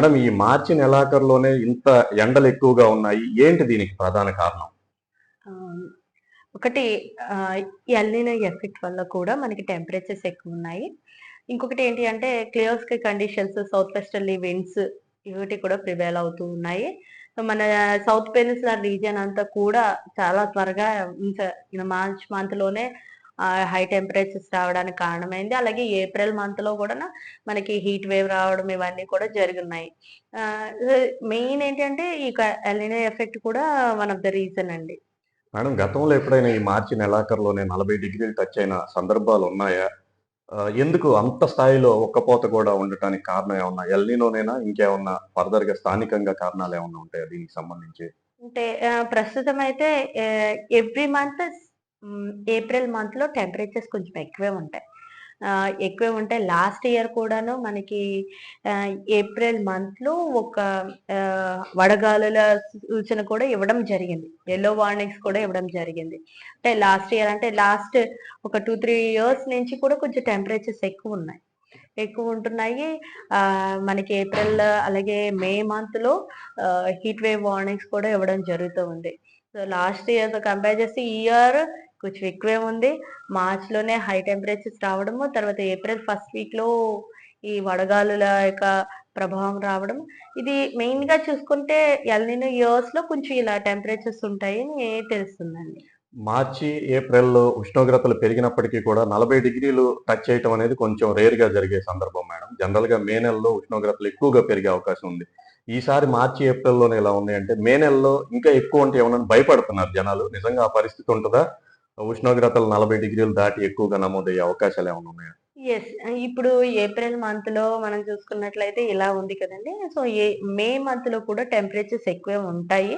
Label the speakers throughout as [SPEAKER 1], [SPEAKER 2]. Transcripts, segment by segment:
[SPEAKER 1] Madam ఈ మార్చి నెలాఖరులోనే ఇంత ఎండలు ఎక్కువగా ఉన్నాయి. ఏంటి దీనికి ప్రధాన కారణం?
[SPEAKER 2] ఒకటి ఎల్నినో ఎఫెక్ట్ వల్ల కూడా మనకి టెంపరేచర్స్ ఎక్కువ ఉన్నాయి. ఇంకొకటి ఏంటి అంటే clear conditions south westerly winds ఇవి కూడా ప్రివేల్ అవుతూ ఉన్నాయి. మన సౌత్ పెనిన్సులర్ రీజియన్ అంతా కూడా చాలా త్వరగా మార్చ్ మంత్లోనే హై టెంపరేచర్స్ రావడానికి కారణమైంది. అలాగే ఏప్రిల్ మంత్లో కూడా మనకి హీట్ వేవ్ రావడం ఇవన్నీ కూడా జరుగున్నాయి. మెయిన్ ఏంటంటే ఈ ఎల్నినో ఎఫెక్ట్ కూడా వన్ ఆఫ్ ద రీజన్ అండి.
[SPEAKER 1] మేడం గతంలో ఎప్పుడైనా ఈ మార్చి నెలాఖరులోనే నలభై డిగ్రీలు టచ్ అయిన సందర్భాలు ఉన్నాయా? ఎందుకు అంత స్థాయిలో ఒక్కపోత కూడా ఉండటానికి కారణం ఏమన్నా? ఎల్నీలోనైనా ఇంకేమన్నా ఫర్దర్గా స్థానికంగా కారణాలు ఏమన్నా ఉంటాయా దీనికి సంబంధించి?
[SPEAKER 2] అంటే ప్రస్తుతం అయితే ఎవ్రీ మంత్ ఏప్రిల్ మంత్లో టెంపరేచర్స్ కొంచెం ఎక్కువే ఉంటాయి. ఎక్కువే ఉంటాయి. లాస్ట్ ఇయర్ కూడాను మనకి ఏప్రిల్ మంత్లో ఒక వడగాలుల సూచన కూడా ఇవ్వడం జరిగింది. ఎల్లో వార్నింగ్స్ కూడా ఇవ్వడం జరిగింది. అంటే లాస్ట్ ఇయర్ అంటే లాస్ట్ ఒక టూ త్రీ ఇయర్స్ నుంచి కూడా కొంచెం టెంపరేచర్స్ ఎక్కువ ఉన్నాయి. ఎక్కువ ఉంటున్నాయి. మనకి ఏప్రిల్ అలాగే మే మంత్లో హీట్ వేవ్ వార్నింగ్స్ కూడా ఇవ్వడం జరుగుతూ ఉంది. సో లాస్ట్ ఇయర్తో కంపేర్ చేస్తే ఈ ఇయర్ కొంచెం ఎక్కువే ఉంది. మార్చ్లోనే హై టెంపరేచర్స్ రావడము తర్వాత ఏప్రిల్ ఫస్ట్ వీక్లో ఈ వడగాలుల యొక్క ప్రభావం రావడం ఇది మెయిన్గా చూసుకుంటే ఎల్నినో ఇయర్స్ ఇయర్స్లో కొంచెం ఇలా టెంపరేచర్స్ ఉంటాయని తెలుస్తుందండి.
[SPEAKER 1] మార్చి ఏప్రిల్లో ఉష్ణోగ్రతలు పెరిగినప్పటికీ కూడా నలభై డిగ్రీలు టచ్ చేయటం అనేది కొంచెం రేర్గా జరిగే సందర్భం మేడం. జనరల్గా మే నెలలో ఉష్ణోగ్రతలు ఎక్కువగా పెరిగే అవకాశం ఉంది. ఈసారి మార్చి ఏప్రిల్లోనే ఇలా ఉన్నాయంటే మే నెలలో ఇంకా ఎక్కువ అంటే ఏమన్నా భయపడుతున్నారు జనాలు? నిజంగా ఆ పరిస్థితి ఉంటుందా? ఉష్ణోగ్రతలు నలభై డిగ్రీలు దాటి ఎక్కువగా నమోదయ్యే అవకాశాలు ఏమైనా ఉన్నాయా?
[SPEAKER 2] ఎస్ ఇప్పుడు ఏప్రిల్ మంత్లో మనం చూసుకున్నట్లయితే ఇలా ఉంది కదండి. సో ఏ మే మంత్లో కూడా టెంపరేచర్స్ ఎక్కువే ఉంటాయి.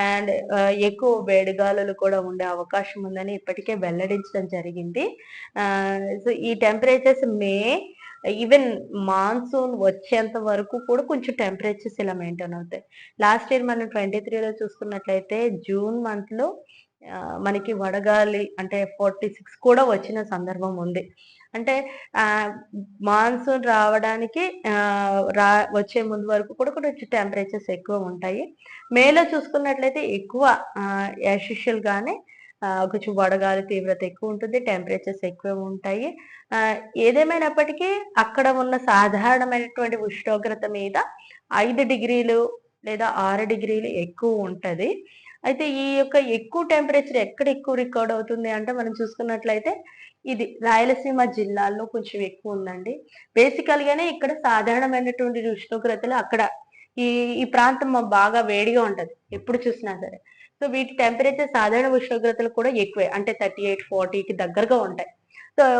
[SPEAKER 2] అండ్ uh, ఎక్కువ వేడిగాలులు కూడా ఉండే అవకాశం ఉందని ఇప్పటికే వెల్లడించడం జరిగింది. Uh, సో ఈ టెంపరేచర్స్ మే ఈవెన్ మాన్సూన్ వచ్చేంత వరకు కూడా కొంచెం టెంపరేచర్స్ ఇలా మెయింటైన్ అవుతాయి. లాస్ట్ ఇయర్ మనం ట్వంటీ త్రీలో చూసుకున్నట్లయితే జూన్ మంత్లో మనకి వడగాలి అంటే ఫార్టీ సిక్స్ కూడా వచ్చిన సందర్భం ఉంది. అంటే మాన్సూన్ రావడానికి రా వచ్చే ముందు వరకు కూడా కొంచెం టెంపరేచర్స్ ఎక్కువ ఉంటాయి. మేలో చూసుకున్నట్లయితే ఎక్కువ యాషిషియల్గానే కొంచెం వడగాలి తీవ్రత ఎక్కువ ఉంటుంది టెంపరేచర్స్ ఎక్కువ ఉంటాయి. ఏదేమైనప్పటికీ అక్కడ ఉన్న సాధారణమైనటువంటి ఉష్ణోగ్రత మీద ఐదు డిగ్రీలు లేదా ఆరు డిగ్రీలు ఎక్కువ ఉంటుంది. అయితే ఈ యొక్క ఎక్కువ టెంపరేచర్ ఎక్కడ ఎక్కువ రికార్డ్ అవుతుంది అంటే మనం చూసుకున్నట్లయితే ఇది రాయలసీమ జిల్లాల్లో కొంచెం ఎక్కువ ఉందండి. బేసికల్ గానే ఇక్కడ సాధారణమైనటువంటి ఉష్ణోగ్రతలు అక్కడ ఈ ఈ ప్రాంతం బాగా వేడిగా ఉంటది ఎప్పుడు చూసినా సరే. సో వీటి టెంపరేచర్ సాధారణ ఉష్ణోగ్రతలు కూడా ఎక్కువే అంటే థర్టీ ఎయిట్ ఫార్టీకి దగ్గరగా ఉంటాయి.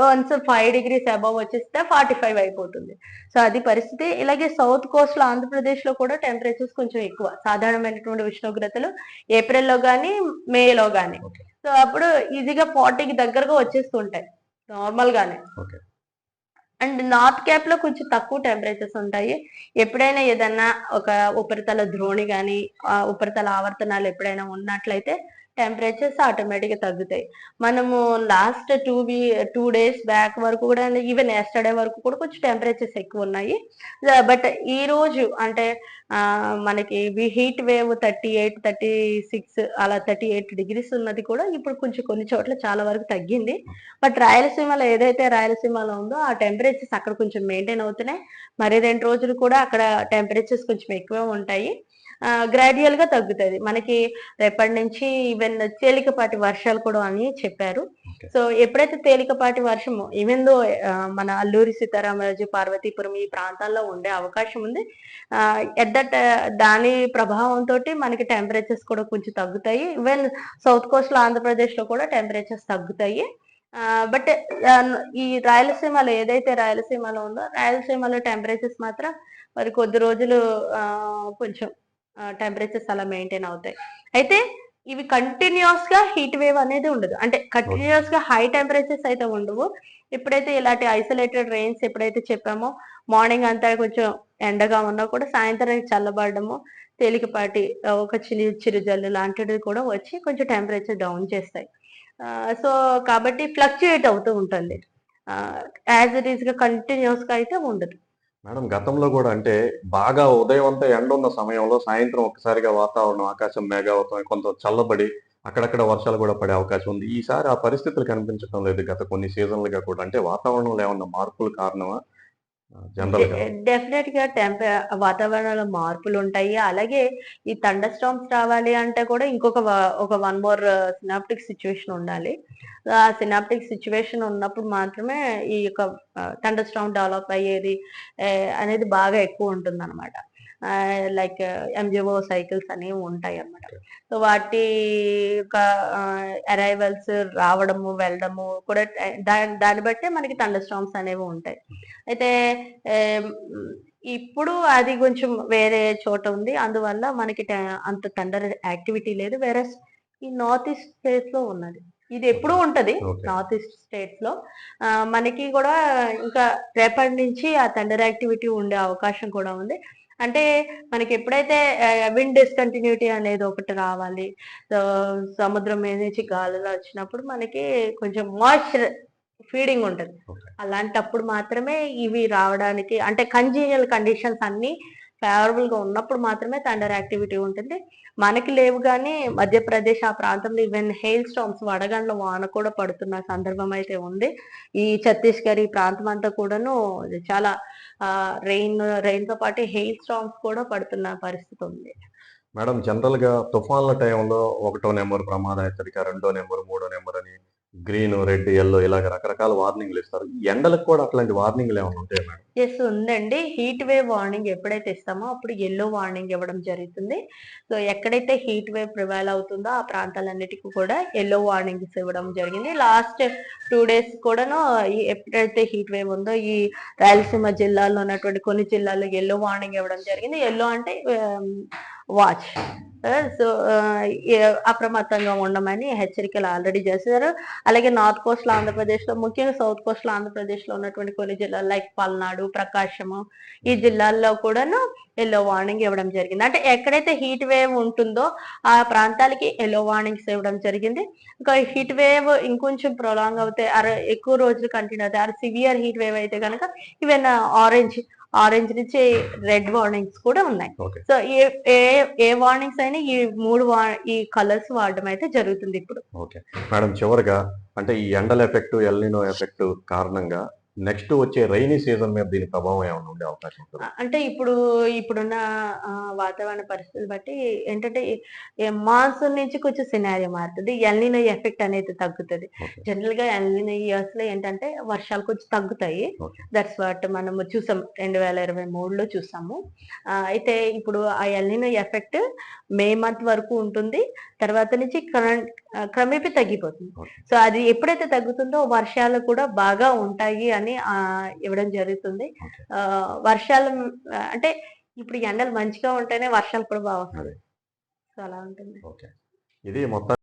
[SPEAKER 2] వన్స్ ఫైవ్ డిగ్రీస్ అబవ్ వచ్చేస్తే ఫార్టీ ఫైవ్ అయిపోతుంది. సో అది పరిస్థితి. ఇలాగే సౌత్ కోస్ట్లో ఆంధ్రప్రదేశ్లో కూడా టెంపరేచర్స్ కొంచెం ఎక్కువ. సాధారణమైనటువంటి ఉష్ణోగ్రతలు ఏప్రిల్లో కానీ మేలో కానీ. సో అప్పుడు ఈజీగా ఫార్టీకి దగ్గరగా వచ్చేస్తుంటాయి. నార్మల్ గానే. అండ్ నార్త్ క్యాప్లో కొంచెం తక్కువ టెంపరేచర్స్ ఉంటాయి. ఎప్పుడైనా ఏదన్నా ఒక ఉపరితల ద్రోణి కానీ ఉపరితల ఆవర్తనాలు ఎప్పుడైనా ఉన్నట్లయితే టెంపరేచర్స్ ఆటోమేటిక్గా తగ్గుతాయి. మనము last two we two days back వరకు కూడా ఈవెన్ ఎస్టర్డే వరకు కూడా కొంచెం టెంపరేచర్స్ ఎక్కువ ఉన్నాయి. బట్ ఈ రోజు అంటే మనకి heat wave thirty eight thirty six అలా థర్టీ ఎయిట్ డిగ్రీస్ ఉన్నది కూడా ఇప్పుడు కొంచెం కొన్ని చోట్ల చాలా వరకు తగ్గింది. బట్ రాయలసీమలో ఏదైతే రాయలసీమలో ఉందో ఆ టెంపరేచర్స్ అక్కడ కొంచెం మెయింటైన్ అవుతున్నాయి. మరి రెండు రోజులు కూడా అక్కడ టెంపరేచర్స్ కొంచెం ఎక్కువే ఉంటాయి. గ్రాడ్యువల్గా తగ్గుతుంది. మనకి రేపటి నుంచి ఈవెన్ తేలికపాటి వర్షాలు కూడా అని చెప్పారు. సో ఎప్పుడైతే తేలికపాటి వర్షము ఈవెన్ దో మన అల్లూరి సీతారామరాజు పార్వతీపురం ఈ ప్రాంతాల్లో ఉండే అవకాశం ఉంది ఎట్ దట్ దాని ప్రభావంతో మనకి టెంపరేచర్స్ కూడా కొంచెం తగ్గుతాయి. ఈవెన్ సౌత్ కోస్ట్లో ఆంధ్రప్రదేశ్లో కూడా టెంపరేచర్స్ తగ్గుతాయి. బట్ ఈ రాయలసీమలో ఏదైతే రాయలసీమలో ఉందో రాయలసీమలో టెంపరేచర్స్ మాత్రం మరి కొద్ది రోజులు కొంచెం టెంపరేచర్స్ అలా మెయింటైన్ అవుతాయి. అయితే ఇవి కంటిన్యూస్గా హీట్ వేవ్ అనేది ఉండదు. అంటే కంటిన్యూస్గా హై టెంపరేచర్స్ అయితే ఉండవు. ఎప్పుడైతే ఇలాంటి ఐసోలేటెడ్ రెయిన్స్ ఎప్పుడైతే చెప్పామో మార్నింగ్ అంతా కొంచెం ఎండగా ఉన్నా కూడా సాయంత్రానికి చల్లబడము తేలికపాటి ఒక చిరు చిరుజల్లు లాంటివి కూడా వచ్చి కొంచెం టెంపరేచర్ డౌన్ చేస్తాయి. సో కాబట్టి ఫ్లక్చుయేట్ అవుతూ ఉంటుంది. యాజ్ ఇట్ ఈస్గా కంటిన్యూస్గా అయితే ఉండదు.
[SPEAKER 1] మేడం గతంలో కూడా అంటే బాగా ఉదయం అంతా ఎండ ఉన్న సమయంలో సాయంత్రం ఒక్కసారిగా వాతావరణం ఆకాశం మేఘావతం కొంత చల్లబడి అక్కడక్కడ వర్షాలు కూడా పడే అవకాశం ఉంది. ఈసారి ఆ పరిస్థితులు కనిపించడం లేదు గత కొన్ని సీజన్లుగా కూడా. అంటే వాతావరణంలో ఏమన్నా మార్పులు కారణమా?
[SPEAKER 2] డెఫినెట్గా. టెంప వాతావరణంలో మార్పులు ఉంటాయి అలాగే ఈ థండర్ స్టామ్స్ రావాలి అంటే కూడా ఇంకొక ఒక వన్ మోర్ సినాప్టిక్ సిచ్యువేషన్ ఉండాలి. ఆ సినాప్టిక్ సిచ్యువేషన్ ఉన్నప్పుడు మాత్రమే ఈ యొక్క థండర్ స్టామ్ డెవలప్ అయ్యేది uh, అనేది బాగా ఎక్కువ ఉంటుంది అనమాట లైక్ ఎంజిఓ సైకిల్స్ అనేవి ఉంటాయి అన్నమాట సో వాటి యొక్క అరైవల్స్ రావడము వెళ్ళడము కూడా దాని దాన్ని బట్టే మనకి థండర్ స్టామ్స్ అనేవి ఉంటాయి. అయితే ఇప్పుడు అది కొంచెం వేరే చోట ఉంది. అందువల్ల మనకి అంత థండర్ యాక్టివిటీ లేదు. వేరే ఈ నార్త్ ఈస్ట్ స్టేట్స్లో ఉన్నది. ఇది ఎప్పుడూ ఉంటది నార్త్ ఈస్ట్ స్టేట్స్లో ఆ, మనకి కూడా ఇంకా రేపటి నుంచి ఆ థండర్ యాక్టివిటీ ఉండే అవకాశం కూడా ఉంది. అంటే మనకి ఎప్పుడైతే విండ్ డిస్కంటిన్యూటీ అనేది ఒకటి రావాలి సముద్రం మీద నుంచి గాలులు వచ్చినప్పుడు మనకి కొంచెం మాయిశ్చర్ ఫీడింగ్ ఉంటుంది. అలాంటప్పుడు మాత్రమే ఇవి రావడానికి అంటే కంజీనియల్ కండిషన్స్ అన్ని ఫేవరబుల్గా ఉన్నప్పుడు మాత్రమే థండర్ యాక్టివిటీ ఉంటుంది. మనకి లేవు కానీ మధ్యప్రదేశ్ ఆ ప్రాంతంలో ఈవెన్ హెయిల్ స్టామ్స్ వడగండ్ల వాన కూడా పడుతున్న సందర్భం అయితే ఉంది. ఈ ఛత్తీస్గఢ్ ఈ ప్రాంతం అంతా కూడాను చాలా రెయిన్ రెయిన్తో పాటు హెయిల్ స్టామ్స్ కూడా పడుతున్న పరిస్థితి ఉంది.
[SPEAKER 1] మేడం జనరల్గా తుఫాన్ల టైంలో ఒకటో నెంబర్ ప్రమాద హెచ్చరిక రెండో నెంబర్ మూడో నెంబర్ అని గ్రీన్ రెడ్ ఎల్లో ఇలాగ రకరకాల వార్నింగ్లు ఇస్తారు. ఎండలకు కూడా అట్లాంటి వార్నింగ్లు ఏమైనా ఉంటాయి మేడం?
[SPEAKER 2] ఎస్ ఉందండి. హీట్ వేవ్ వార్నింగ్ ఎప్పుడైతే ఇస్తామో అప్పుడు ఎల్లో వార్నింగ్ ఇవ్వడం జరుగుతుంది. సో ఎక్కడైతే హీట్ వేవ్ ప్రివైల్ అవుతుందో ఆ ప్రాంతాలన్నిటికీ కూడా ఎల్లో వార్నింగ్స్ ఇవ్వడం జరిగింది. లాస్ట్ టూ డేస్ కూడాను ఎప్పుడైతే హీట్ వేవ్ ఉందో ఈ రాయలసీమ జిల్లాలో ఉన్నటువంటి కొన్ని జిల్లాల్లో ఎల్లో వార్నింగ్ ఇవ్వడం జరిగింది. ఎల్లో అంటే um, watch so uh, uh, అప్రమత్తంగా ఉండమని హెచ్చరికలు ఆల్రెడీ చేశారు. అలాగే నార్త్ కోస్ట్లో ఆంధ్రప్రదేశ్లో ముఖ్యంగా సౌత్ కోస్ట్లో ఆంధ్రప్రదేశ్లో ఉన్నటువంటి కొన్ని జిల్లాలు లైక్ పల్నాడు ప్రకాశము ఈ జిల్లాల్లో కూడాను ఎల్లో వార్నింగ్ ఇవ్వడం జరిగింది. అంటే ఎక్కడైతే హీట్ వేవ్ ఉంటుందో ఆ ప్రాంతాలకి ఎల్లో వార్నింగ్స్ ఇవ్వడం జరిగింది. ఇంకా హీట్ వేవ్ ఇంకొంచెం ప్రొలాంగ్ అవుతాయి అర ఎక్కువ రోజులు కంటిన్యూ అవుతాయి అర సివియర్ హీట్ వేవ్ అయితే కనుక ఈవెన్ ఆరెంజ్ ఆరెంజ్ నుంచి రెడ్ వార్నింగ్స్ కూడా ఉన్నాయి. సో ఏ ఏ వార్నింగ్స్ అయినా ఈ మూడు ఈ కలర్స్ వాడడం అయితే జరుగుతుంది ఇప్పుడు.
[SPEAKER 1] ఓకే. మేడం చివరిగా అంటే ఈ ఎండల ఎఫెక్ట్ ఎల్నినో ఎఫెక్ట్ కారణంగా నెక్స్ట్ వచ్చే రైనీ సీజన్ మీద దీని ప్రభావం ఏమైనా ఉండే అవకాశం ఉంటుంది?
[SPEAKER 2] అంటే ఇప్పుడు ఇప్పుడున్న వాతావరణ పరిస్థితులు బట్టి ఏంటంటే మాన్సూన్ నుంచి కొంచెం సినారియో మారుతుంది. ఎల్నినో ఎఫెక్ట్ అనేది తగ్గుతుంది. జనరల్గా ఎల్నినో ఇయర్స్లో ఏంటంటే వర్షాలు కొంచెం తగ్గుతాయి. దట్స్ వాట్ మనం చూసాం. రెండు వేల ఇరవై మూడులో చూసాము. అయితే ఇప్పుడు ఆ ఎల్నినో ఎఫెక్ట్ మే మంత్ వరకు ఉంటుంది. తర్వాత నుంచి క్రమేపీ తగ్గిపోతుంది. సో అది ఎప్పుడైతే తగ్గుతుందో వర్షాలు కూడా బాగా ఉంటాయి అని ఇవ్వడం జరుగుతుంది. వర్షాలు అంటే ఇప్పుడు ఎండలు మంచిగా ఉంటేనే వర్షాలు కూడా బాగా
[SPEAKER 1] అదే.
[SPEAKER 2] సో అలా ఉంటుంది.
[SPEAKER 1] ఇది మొత్తం